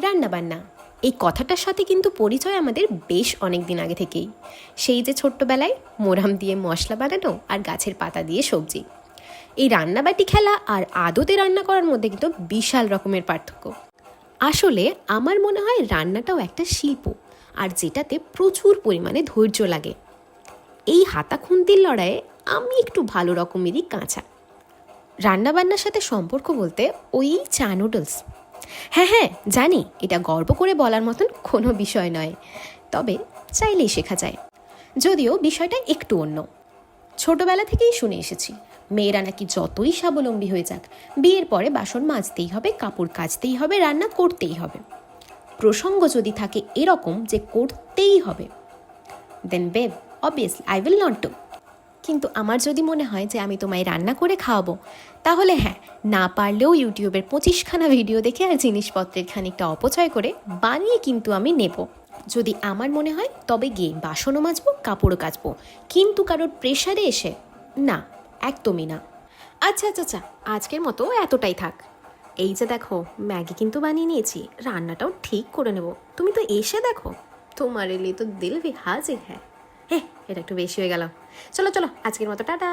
রান্নাবান্না। এই কথাটার সাথে কিন্তু পরিচয় আমাদের বেশ অনেক দিন আগে থেকেই। সেই যে ছোট্টবেলায় মোরাম দিয়ে মশলা বানানো আর গাছের পাতা দিয়ে সবজি। এই রান্নাবাটি খেলা আর আদতে রান্না করার মধ্যে কিন্তু বিশাল রকমের পার্থক্য। আসলে আমার মনে হয় রান্নাটাও একটা শিল্প আর যেটাতে প্রচুর পরিমাণে ধৈর্য লাগে। এই হাতা খুন্তির লড়াইয়ে আমি একটু ভালো রকমেরই কাঁচা। রান্নাবান্নার সাথে সম্পর্ক বলতে ওই চা নুডলস। হ্যাঁ হ্যাঁ জানি, এটা গর্ব করে বলার মতন কোনো বিষয় নয়। তবে চাইলেই শেখা যায়। যদিও বিষয়টা একটু অন্য। ছোটবেলা থেকেই শুনে এসেছি, মেয়েরা নাকি যতই স্বাবলম্বী হয়ে যাক, বিয়ের পরে বাসন মাজতেই হবে, কাপড় কাচতেই হবে, রান্না করতেই হবে। প্রসঙ্গ যদি থাকে এরকম যে করতেই হবে then babe obviously I will not do কিন্তু আমার যদি মনে হয় যে আমি তোমায় রান্না করে খাওয়াবো, তাহলে হ্যাঁ না পারলেও ইউটিউবের পঁচিশখানা ভিডিও দেখে আর জিনিসপত্রের খানিকটা অপচয় করে বানিয়ে কিন্তু আমি নেব। যদি আমার মনে হয়, তবে গিয়ে বাসনও মাজবো, কাপড়ও কাচবো। কিন্তু কারোর প্রেশারে এসে, না, একদমই না। আচ্ছা আচ্ছা আচ্ছা আজকের মতো এতটাই থাক। এই যে দেখো, ম্যাগি কিন্তু বানিয়ে নিয়েছি, রান্নাটাও ঠিক করে নেব। তুমি তো এসে দেখো। তোমার এলে তো দিল ভি হাজির হ্যাঁ। হ্যাঁ এটা একটু বেশি হয়ে গেল। চলো চলো আজকের মতো টাটা।